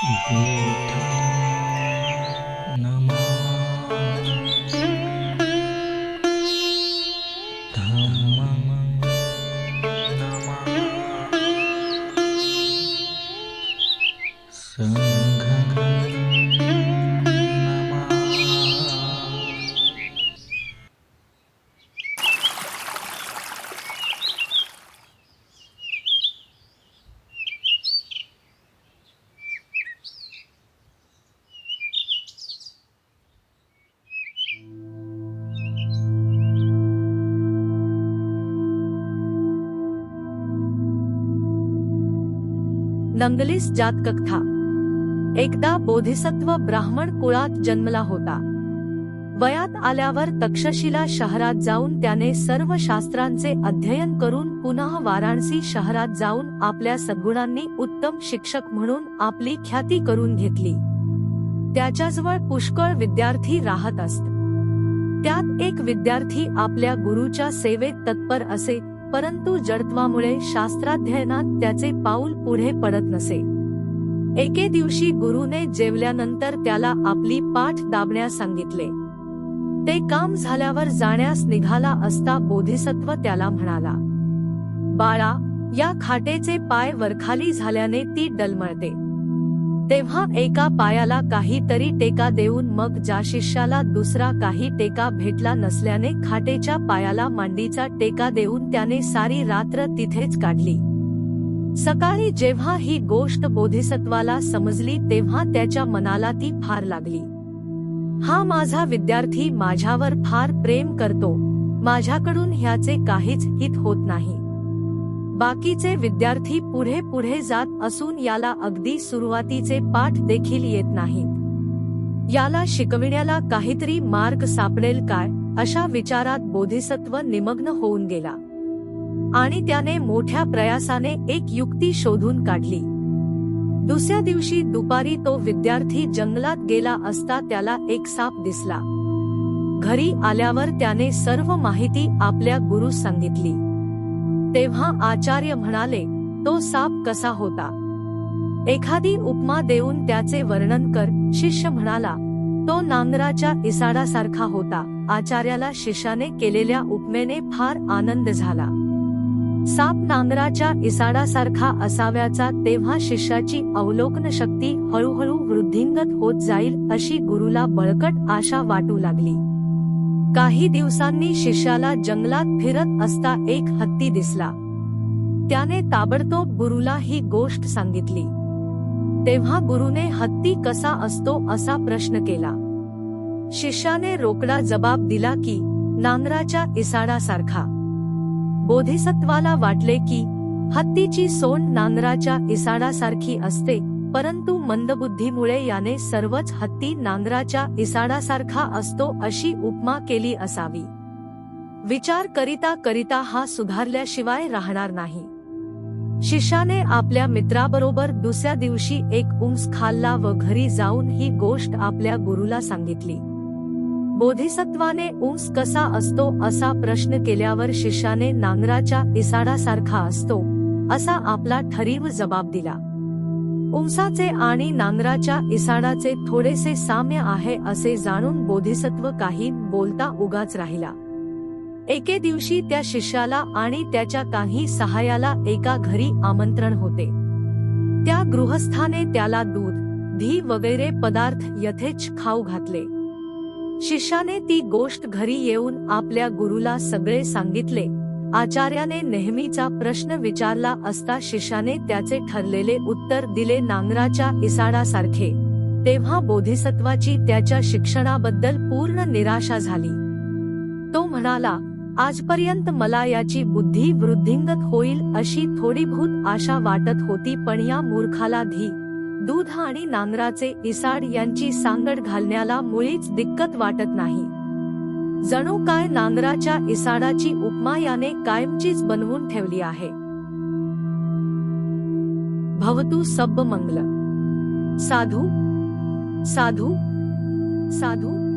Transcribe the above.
一滴雨都 नंगलीस जातकथा एकदा बोधिसत्व ब्राह्मण कुळात जन्मला होता. वयात आल्यावर तक्षशिला शहरात जाऊन त्याने सर्व शास्त्रांचे अध्ययन करून पुन्हा वाराणसी शहरात जाऊन आपल्या सद्गुणांनी उत्तम शिक्षक म्हणून आपली ख्याती करून घेतली. त्याच्याजवळ पुष्कळ विद्यार्थी राहत असत. त्यात एक विद्यार्थी आपल्या गुरुच्या सेवेत तत्पर असे परंतु जडत्वामुळे शास्त्राध्ययनात त्याचे पाऊल पुढे पडत नसे. एके दिवशी गुरुने जेवल्यानंतर त्याला आपली पाठ दाबण्यास सांगितले. ते काम झाल्यावर जाण्यास निघाला असता बोधिसत्व त्याला म्हणाला बाळा या खाटेचे पाय वरखाली झाल्याने ती डलमळते. तेव्हा एका पायाला काहीतरी टेका देऊन मग ज्या शिष्याला दुसरा काही टेका भेटला नसल्याने खाटेच्या पायाला मांडीचा टेका देऊन त्याने सारी रात्र तिथेच काढली. सकाळी जेव्हा ही गोष्ट बोधिसत्वाला समजली तेव्हा त्याच्या मनाला ती फार लागली. हा माझा विद्यार्थी माझ्यावर फार प्रेम करतो. माझ्याकडून ह्याचे काहीच हित होत नाही. बाकीचे विद्यार्थी पुढे पुढे जात असून याला अगदी सुरुवातीचे पाठ देखील येत नाहीत. याला शिकविण्याला काहीतरी मार्ग सापडेल काय अशा विचारात बोधिसत्व निमग्न होऊन गेला. आणि त्याने मोठ्या प्रयासाने एक युक्ती शोधून काढली. दुसऱ्या दिवशी दुपारी तो विद्यार्थी जंगलात गेला असता त्याला एक साप दिसला. घरी आल्यावर त्याने सर्व माहिती आपल्या गुरु सांगितली. तेव्हा आचार्य म्हणाले तो साप कसा होता? एखादी उपमा देऊन त्याचे वर्णन कर शिष्य म्हणाला तो नांगराच्या इसाडासारखा होता. आचार्याला शिष्याने केलेल्या उपमेने फार आनंद झाला. साप नांगराच्या इसाडासारखा असाव्याचा तेव्हा शिष्याची अवलोकन शक्ती हळूहळू वृद्धिंगत होत जाईल अशी गुरुला बळकट आशा वाटू लागली. काही दिवसांनी शिष्याला जंगलात फिरत असता एक हत्ती दिसला. त्याने ताबडतोब गुरुला ही गोष्ट सांगितली. तेव्हा गुरुने हत्ती कसा असतो असा प्रश्न केला. शिष्याने रोकडा जबाब दिला की नांगराच्या इसाडासारखा. बोधिसत्वाला वाटले की हत्तीची सोंड नांगराच्या इसाडासारखी असते परंतु मंदबुद्धीमुळे याने सर्वच हत्ती नांगराच्या इसाडासारखा असतो अशी उपमा केली असावी. विचार करिता करिता हा सुधारल्याशिवाय राहणार नाही. शिष्याने आपल्या मित्राबरोबर दुसऱ्या दिवशी एक उंस खाल्ला व घरी जाऊन ही गोष्ट आपल्या गुरुला सांगितली. बोधिसत्वाने उंस कसा असतो असा प्रश्न केल्यावर शिष्याने नांगराच्या इसाडासारखा असतो असा आपला ठरीव जबाब दिला. उंसाचे आणि नांगराच्या इसाडाचे थोडेसे साम्य आहे असे जाणून बोधिसत्व काही बोलता उगाच राहिला. एके दिवशी त्या शिष्याला आणि त्याच्या काही सहाय्याला एका घरी आमंत्रण होते. त्या गृहस्थाने त्याला दूध धी वगैरे पदार्थ यथेच खाऊ घातले. शिष्याने ती गोष्ट घरी येऊन आपल्या गुरुला सगळे सांगितले आचार्याने नेहमीचा प्रश्न विचारला असता शिष्याने त्याचे ठरलेले उत्तर दिले नांगराच्या इसाडासारखे. तेव्हा बोधिसत्वाची त्याच्या शिक्षणाबद्दल पूर्ण निराशा झाली. तो म्हणाला आजपर्यंत मला याची बुद्धी वृद्धिंगत होईल अशी थोडीभूत आशा वाटत होती पण या मूर्खाला धी. दूध आणि नांगराचे इसाड यांची सांगड घालण्याला मुळीच दिक्कत वाटत नाही. जणू काय नांगराच्या इसाडाची उपमा याने कायमचीच बनवून ठेवली आहे. भवतु सब्ब मंगल साधू साधू साधू